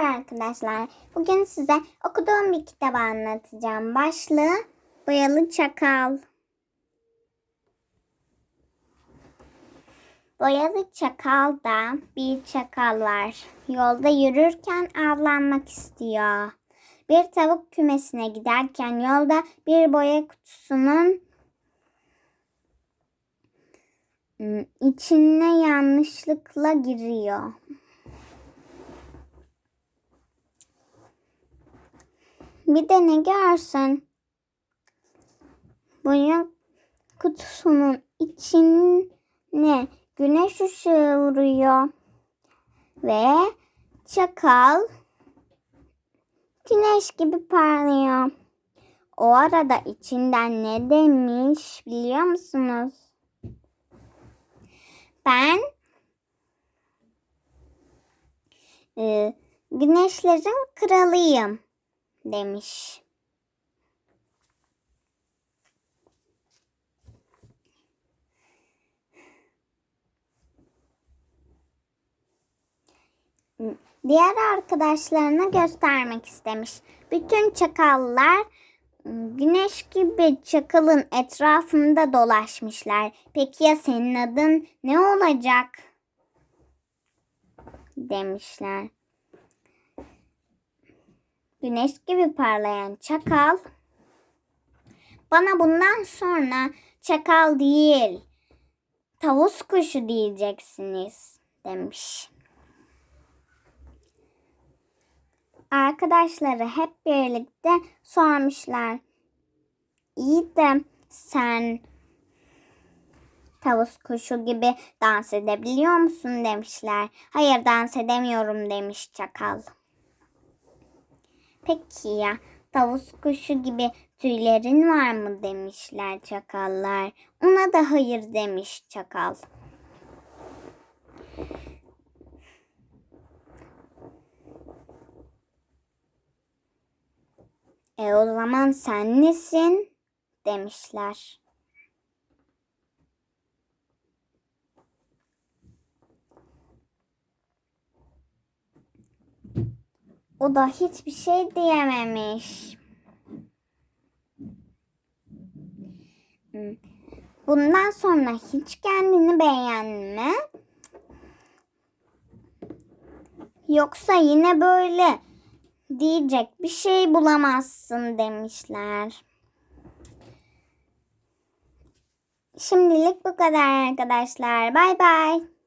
Merhaba arkadaşlar. Bugün size okuduğum bir kitabı anlatacağım. Başlığı Boyalı Çakal. Boyalı Çakal'da bir çakal var. Yolda yürürken avlanmak istiyor. Bir tavuk kümesine giderken yolda bir boya kutusunun ım, içine yanlışlıkla giriyor. Bir de ne görsün? Boya kutusunun içine güneş ışığı vuruyor. Ve çakal güneş gibi parlıyor. O arada içinden ne demiş biliyor musunuz? Ben e, güneşlerin kralıyım demiş. Diğer arkadaşlarına göstermek istemiş. Bütün çakallar güneş gibi çakalın etrafında dolaşmışlar. Peki ya senin adın ne olacak? Demişler. Güneş gibi parlayan çakal bana bundan sonra çakal değil tavus kuşu diyeceksiniz demiş. Arkadaşları hep birlikte sormuşlar. İyi de sen tavus kuşu gibi dans edebiliyor musun demişler. Hayır dans edemiyorum demiş çakal. Peki ya tavus kuşu gibi tüylerin var mı demişler çakallar. Ona da hayır demiş çakal. E o zaman sen nesin? demişler. O da hiçbir şey diyememiş. Hmm. Bundan sonra hiç kendini beğenme. Yoksa yine böyle diyecek bir şey bulamazsın demişler. Şimdilik bu kadar arkadaşlar. Bay bay.